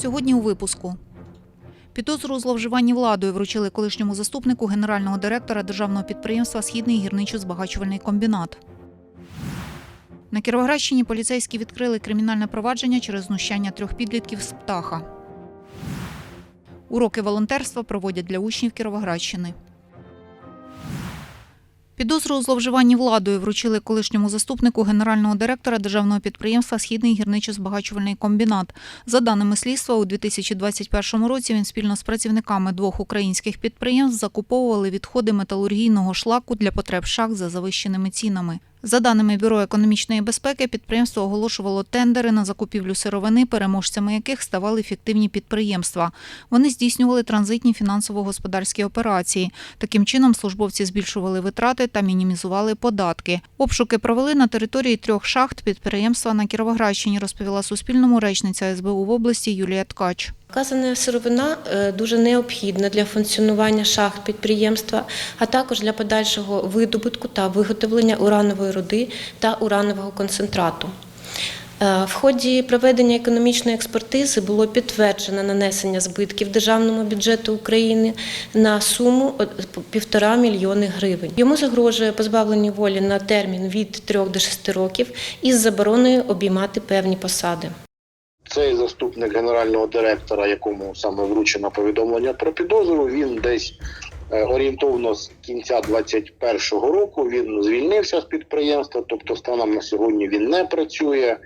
Сьогодні у випуску. Підозру у зловживанні владою вручили колишньому заступнику генерального директора державного підприємства Східний гірничо-збагачувальний комбінат. На Кіровоградщині поліцейські відкрили кримінальне провадження через знущання трьох підлітків з птаха. Уроки волонтерства проводять для учнів Кіровоградщини. Підозру у зловживанні владою вручили колишньому заступнику генерального директора державного підприємства Східний гірничо-збагачувальний комбінат. За даними слідства, у 2021 році він спільно з працівниками двох українських підприємств закуповували відходи металургійного шлаку для потреб шах за завищеними цінами. За даними Бюро економічної безпеки, підприємство оголошувало тендери на закупівлю сировини, переможцями яких ставали фіктивні підприємства. Вони здійснювали транзитні фінансово-господарські операції. Таким чином, службовці збільшували витрати та мінімізували податки. Обшуки провели на території трьох шахт підприємства на Кіровоградщині, розповіла Суспільному речниця СБУ в області Юлія Ткач. Вказана сировина е, дуже необхідна для функціонування шахт підприємства, а також для подальшого видобутку та виготовлення уранової руди та уранового концентрату. Е, В ході проведення економічної експертизи було підтверджено нанесення збитків державному бюджету України на суму от півтора мільйони гривень. Йому загрожує позбавлення волі на термін від 3 до 6 років із забороною обіймати певні посади. Цей заступник генерального директора, якому саме вручено повідомлення про підозру, він десь е, орієнтовно з кінця 2021 року він звільнився з підприємства, тобто станом на сьогодні він не працює.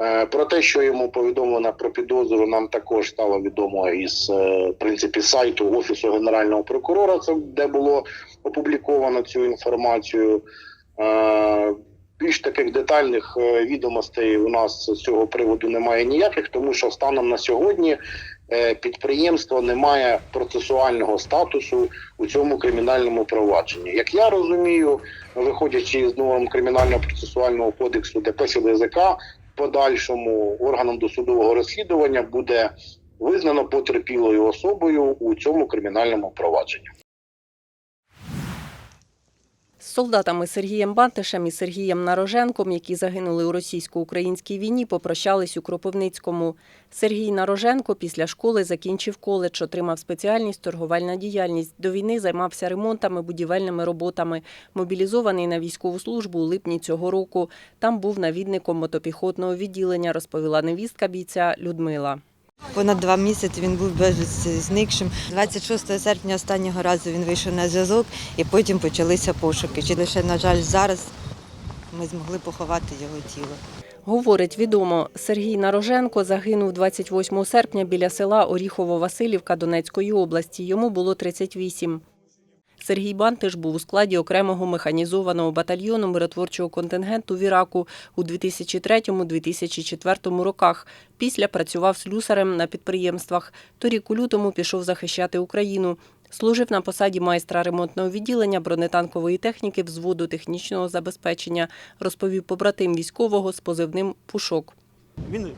Е, Про те, що йому повідомлено про підозру, нам також стало відомо із е, в принципі сайту офісу генерального прокурора, це де було опубліковано цю інформацію. Більш таких детальних е, відомостей у нас з цього приводу немає ніяких, тому що станом на сьогодні е, підприємство не має процесуального статусу у цьому кримінальному провадженні. Як я розумію, виходячи з норм кримінального процесуального кодексу ДП СДЗК, в подальшому органом досудового розслідування буде визнано потерпілою особою у цьому кримінальному провадженні. З солдатами Сергієм Бантишем і Сергієм Нароженком, які загинули у російсько-українській війні, попрощались у Кропивницькому. Сергій Нароженко після школи закінчив коледж, отримав спеціальність торговельна діяльність. До війни займався ремонтами, будівельними роботами. Мобілізований на військову службу у липні цього року. Там був навідником мотопіхотного відділення, розповіла невістка бійця Людмила. Понад два місяці він був безвісти зникшим. 26 серпня останнього разу він вийшов на зв'язок і потім почалися пошуки. Чи лише, на жаль, зараз ми змогли поховати його тіло. Говорить відомо, Сергій Нароженко загинув 28 серпня біля села Оріхово-Василівка Донецької області. Йому було 38. Сергій Бантиш був у складі окремого механізованого батальйону миротворчого контингенту в Іраку у 2003-2004 роках. Після працював слюсарем на підприємствах. Торік у лютому пішов захищати Україну. Служив на посаді майстра ремонтного відділення бронетанкової техніки взводу технічного забезпечення, розповів побратим військового з позивним Пушок. Він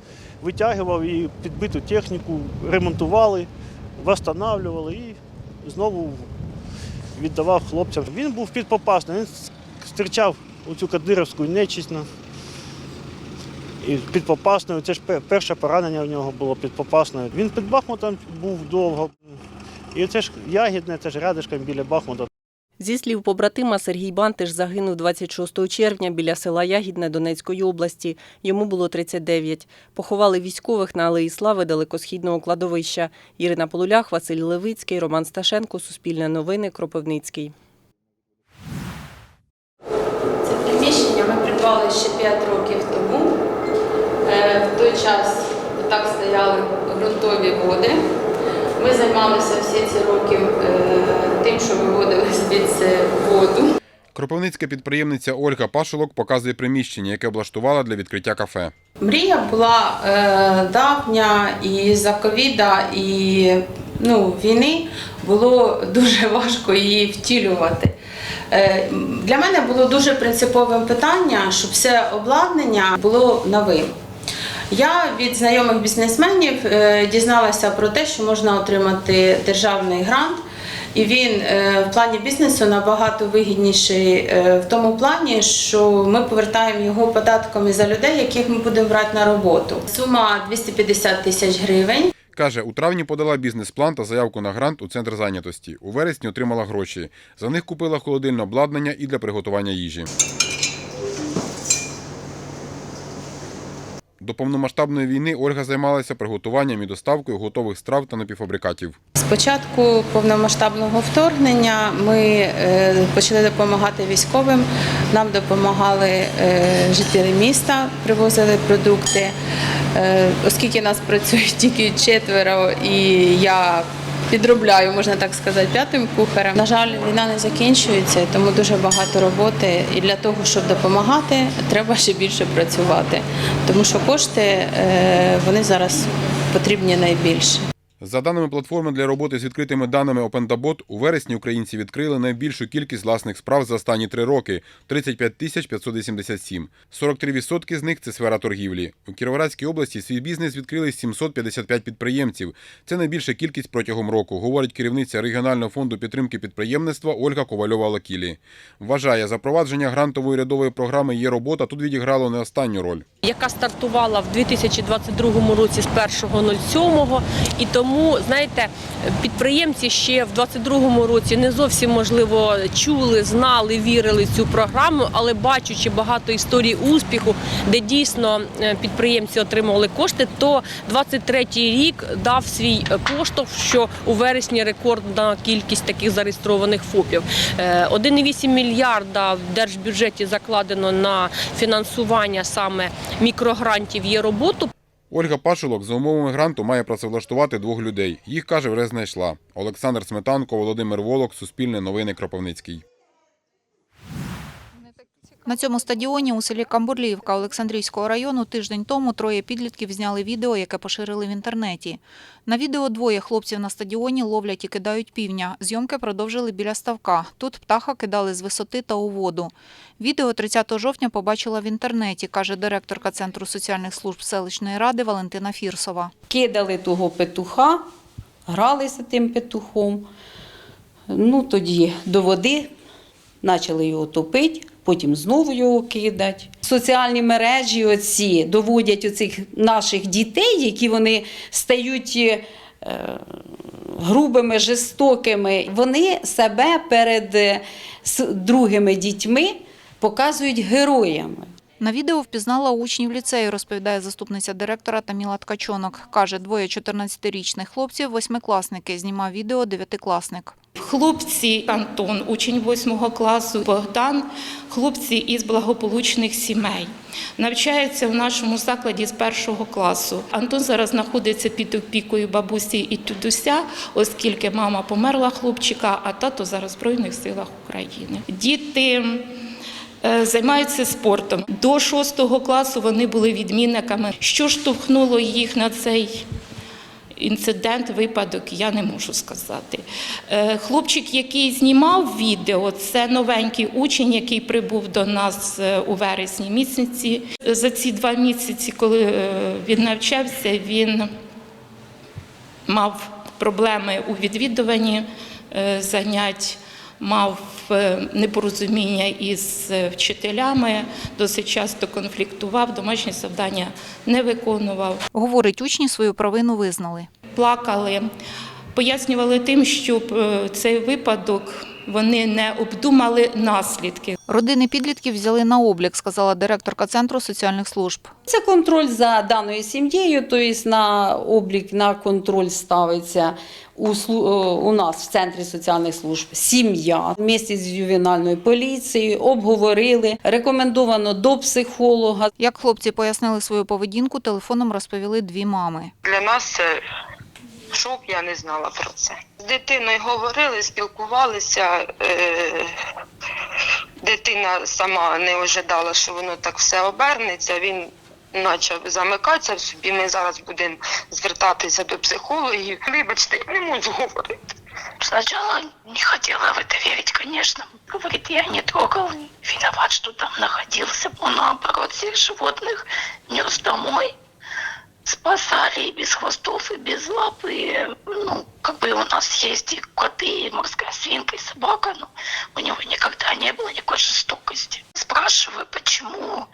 витягував і підбиту техніку, ремонтували, встановлювали і знову віддавав хлопцям. Він був підпопасний, він зустрічав оцю кадировську нечисть. І під Попасною, це ж перше поранення в нього було під Попасною. Він під Бахмутом був довго. І це ж ягідне, це ж рядишком біля Бахмута. Зі слів побратима, Сергій Бантиш загинув 26 червня біля села Ягідне Донецької області. Йому було 39. Поховали військових на Алеї Слави далекосхідного кладовища. Ірина Полулях, Василь Левицький, Роман Сташенко, Суспільне новини, Кропивницький. Це приміщення ми придбали ще 5 років тому. Е, В той час так стояли ґрунтові води. Ми займалися всі ці роки е, тим, що виводили звідси воду. Кропивницька підприємниця Ольга Пашолок показує приміщення, яке облаштувала для відкриття кафе. Мрія була е, давня і за ковіда, і ну, війни було дуже важко її втілювати. Е, для мене було дуже принциповим питання, щоб все обладнання було новим. Я від знайомих бізнесменів е, дізналася про те, що можна отримати державний грант, і він е, в плані бізнесу набагато вигідніший е, в тому плані, що ми повертаємо його податками за людей, яких ми будемо брати на роботу. Сума 250 тисяч гривень. Каже, у травні подала бізнес-план та заявку на грант у центр зайнятості. У вересні отримала гроші. За них купила холодильне обладнання і для приготування їжі. До повномасштабної війни Ольга займалася приготуванням і доставкою готових страв та напівфабрикатів. З початку повномасштабного вторгнення ми е, почали допомагати військовим. Нам допомагали е, жителі міста, привозили продукти. Е, Оскільки нас працює тільки четверо, і я підробляю, можна так сказати, п'ятим кухарем. На жаль, війна не закінчується, тому дуже багато роботи. І для того, щоб допомагати, треба ще більше працювати, тому що кошти е, вони зараз потрібні найбільше. За даними платформи для роботи з відкритими даними OpenDabot, у вересні українці відкрили найбільшу кількість власних справ за останні три роки 35 тисяч 587. 43% з них це сфера торгівлі. У Кіровоградській області свій бізнес відкрили 755 підприємців. Це найбільша кількість протягом року, говорить керівниця регіонального фонду підтримки підприємництва Ольга Ковальова Лакілі. Вважає, запровадження грантової рядової програми є робота тут відіграло не останню роль. яка стартувала в 2022 році з 1.07. І тому, знаєте, підприємці ще в 2022 році не зовсім можливо чули, знали, вірили в цю програму, але бачучи багато історій успіху, де дійсно е, підприємці отримували кошти, то 23-й рік дав свій е, поштовх, що у вересні рекордна кількість таких зареєстрованих ФОПів. Е, 1,8 мільярда в держбюджеті закладено на фінансування саме мікрогрантів є роботу. Ольга Пашилок за умовами гранту має працевлаштувати двох людей. Їх, каже, вже знайшла. Олександр Сметанко, Володимир Волок, Суспільне новини Кропивницький. На цьому стадіоні у селі Камбурліївка Олександрійського району тиждень тому троє підлітків зняли відео, яке поширили в інтернеті. На відео двоє хлопців на стадіоні ловлять і кидають півня. Зйомки продовжили біля ставка. Тут птаха кидали з висоти та у воду. Відео 30 жовтня побачила в інтернеті, каже директорка Центру соціальних служб селищної ради Валентина Фірсова. кидали того петуха, гралися тим петухом. Ну, тоді до води почали його топити, потім знову його кидати. Соціальні мережі оці доводять оцих наших дітей, які вони стають е, грубими, жорстокими. Вони себе перед е, другими дітьми показують героями. На відео впізнала учнів ліцею, розповідає заступниця директора Таміла Ткачонок. Каже, двоє 14-річних хлопців, восьмикласники, знімав відео дев'ятикласник. Хлопці Антон, учень 8 класу, Богдан, хлопці із благополучних сімей. Навчаються в нашому закладі з першого класу. Антон зараз знаходиться під опікою бабусі і дідуся, оскільки мама померла хлопчика, а тато зараз в Збройних силах України. Діти займаються спортом. До 6 класу вони були відмінниками. Що штовхнуло їх на цей інцидент, випадок, я не можу сказати. Е, Хлопчик, який знімав відео, це новенький учень, який прибув до нас е, у вересні місяці. За ці два місяці, коли е, він навчався, він мав проблеми у відвідуванні е, занять. Мав е, непорозуміння із е, вчителями, досить часто конфліктував, домашні завдання не виконував Говорить, учні свою провину визнали. плакали, пояснювали тим, щоб е, цей випадок вони не обдумали наслідки. Родини підлітків взяли на облік, сказала директорка Центру соціальних служб. Це контроль за даною сім'єю, тобто на облік, на контроль ставиться у, е, у нас в Центрі соціальних служб сім'я. Вместе з ювенальною поліцією обговорили, рекомендовано до психолога. Як хлопці пояснили свою поведінку, телефоном розповіли дві мами. Для нас це шок, я не знала про це. З дитиною говорили, спілкувалися. Е- дитина сама не ожидала, що воно так все обернеться. Він почав замикатися в собі. Ми зараз будемо звертатися до психологів. Вибачте, я не можу говорити. Сначала не хотела в это верить, конечно. Говорит, я не трогал, виноват, что там находился. Он, наоборот, всех животных нес домой. Спасали и без хвостов, и без лап. И, ну, как бы у нас есть и коты, и морская свинка, и собака. Но у него никогда не было никакой жестокости. Спрашиваю, почему,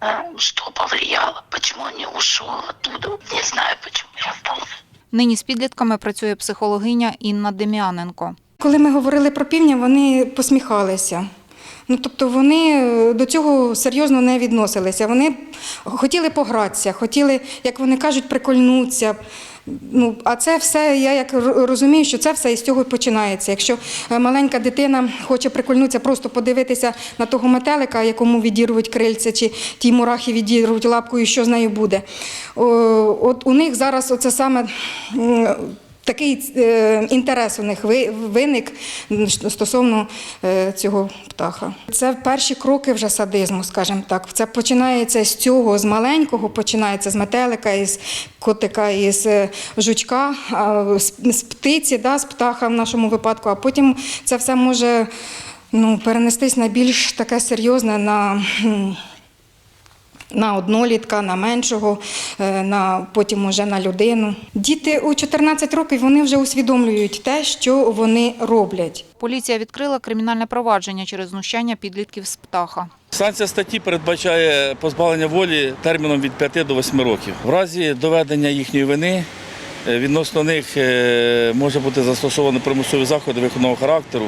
э, что повлияло, почему он не ушел оттуда. Не знаю, почему я остался. Нині з підлітками працює психологиня Інна Дем'яненко. Коли ми говорили про півня, вони посміхалися. Ну, тобто вони е, до цього серйозно не відносилися. Вони хотіли погратися, хотіли, як вони кажуть, прикольнутися. Ну, а це все, я як розумію, що це все із цього починається. Якщо е, маленька дитина хоче прикольнутися, просто подивитися на того метелика, якому відірвуть крильце, чи ті мурахи відірвуть лапкою, що з нею буде. От у них зараз оце саме. Такий е, інтерес у них ви- виник стосовно е, цього птаха. Це перші кроки вже садизму, скажімо так. Це починається з цього, з маленького, починається з метелика, із котика, із е, жучка, з птиці, да, з птаха в нашому випадку, а потім це все може ну, перенестись на більш таке серйозне, на. На однолітка, на меншого, е, на, потім уже на людину. Діти у 14 років вони вже усвідомлюють те, що вони роблять. Поліція відкрила кримінальне провадження через знущання підлітків з птаха. Санкція статті передбачає позбавлення волі терміном від 5 до 8 років. В разі доведення їхньої вини е, відносно них е, може бути застосовано примусові заходи виховного характеру,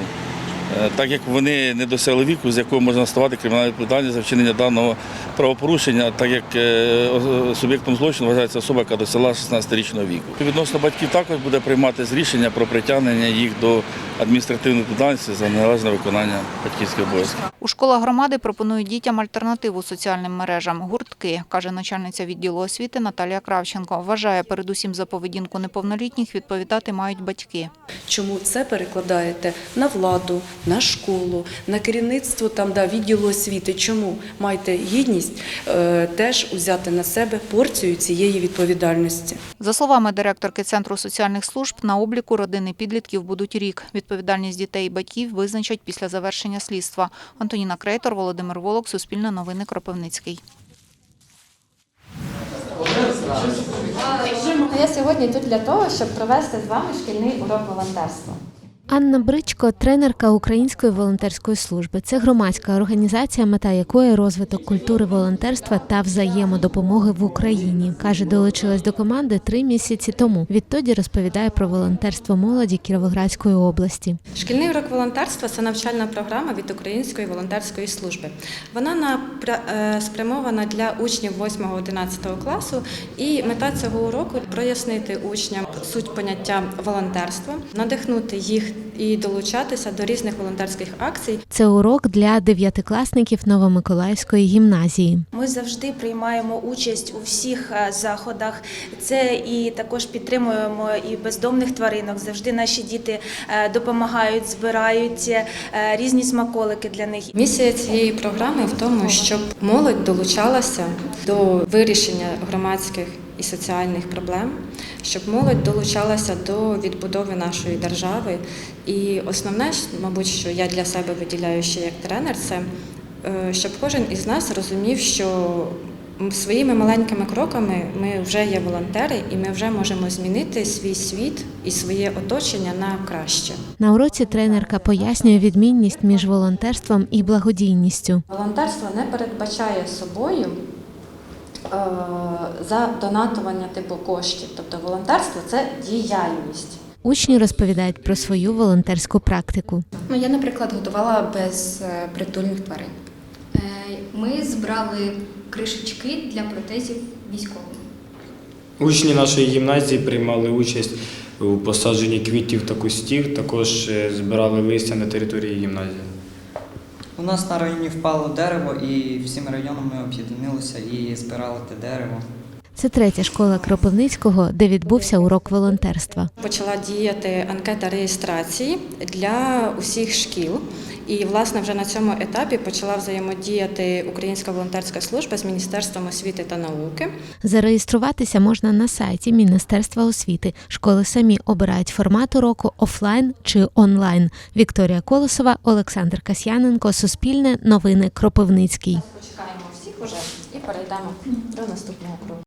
так як вони не досягли віку, з якого можна ставати кримінальну відповідальність за вчинення даного правопорушення, так як е, суб'єктом злочину вважається особа, яка досягла 16-річного віку. Відносно батьків також буде прийматися рішення про притягнення їх до адміністративної відповідальності за неналежне виконання батьківських обов'язків. У школах громади пропонують дітям альтернативу соціальним мережам гуртки, каже начальниця відділу освіти Наталія Кравченко. Вважає, передусім за поведінку неповнолітніх відповідати мають батьки. Чому це перекладаєте на владу, на школу, на керівництво там да, відділу освіти? Чому маєте гідність е, теж узяти на себе порцію цієї відповідальності? За словами директорки Центру соціальних служб, на обліку родини підлітків будуть рік. Відповідальність дітей і батьків визначать після завершення слідства. Антоніна Крейтор, Володимир Волок, Суспільне новини, Кропивницький. Я сьогодні тут для того, щоб провести з вами шкільний урок волонтерства. Анна Бричко, тренерка Української волонтерської служби. Це громадська організація, мета якої розвиток культури волонтерства та взаємодопомоги в Україні. каже, долучилась до команди три місяці тому. Відтоді розповідає про волонтерство молоді Кіровоградської області. Шкільний урок волонтерства це навчальна програма від Української волонтерської служби. Вона е, спрямована для учнів 8-11 класу, і мета цього уроку прояснити учням суть поняття волонтерства, надихнути їх і долучатися до різних волонтерських акцій. Це урок для дев'ятикласників Новомиколаївської гімназії. Ми завжди приймаємо участь у всіх е, заходах. Це і також підтримуємо і бездомних тваринок. Завжди наші діти е, допомагають, збирають е, різні смаколики для них. Місія цієї програми в тому, щоб молодь долучалася до вирішення громадських і соціальних проблем, щоб молодь долучалася до відбудови нашої держави. І основне, мабуть, що я для себе виділяю ще як тренер, це е, щоб кожен із нас розумів, що своїми маленькими кроками ми вже є волонтери, і ми вже можемо змінити свій світ і своє оточення на краще. На уроці тренерка пояснює відмінність між волонтерством і благодійністю. Волонтерство не передбачає собою е, задонатування типу коштів. Тобто волонтерство це діяльність. Учні розповідають про свою волонтерську практику. Ну, я, наприклад, готувала без е, притульних тварин. Е, Ми збирали кришечки для протезів військовим. Учні нашої гімназії приймали участь у посадженні квітів та кустів, також збирали листя на території гімназії. Нас на районі впало дерево, і всім районом ми об'єдналися і збирали те дерево. Це третя школа Кропивницького, де відбувся урок волонтерства. Почала діяти анкета реєстрації для усіх шкіл. І, власне, вже на цьому етапі почала взаємодіяти Українська волонтерська служба з Міністерством освіти та науки. Зареєструватися можна на сайті Міністерства освіти. Школи самі обирають формат уроку офлайн чи онлайн. Вікторія Колосова, Олександр Касьяненко, Суспільне, Новини Кропивницький. Почекаємо всіх уже і перейдемо до наступного кроку.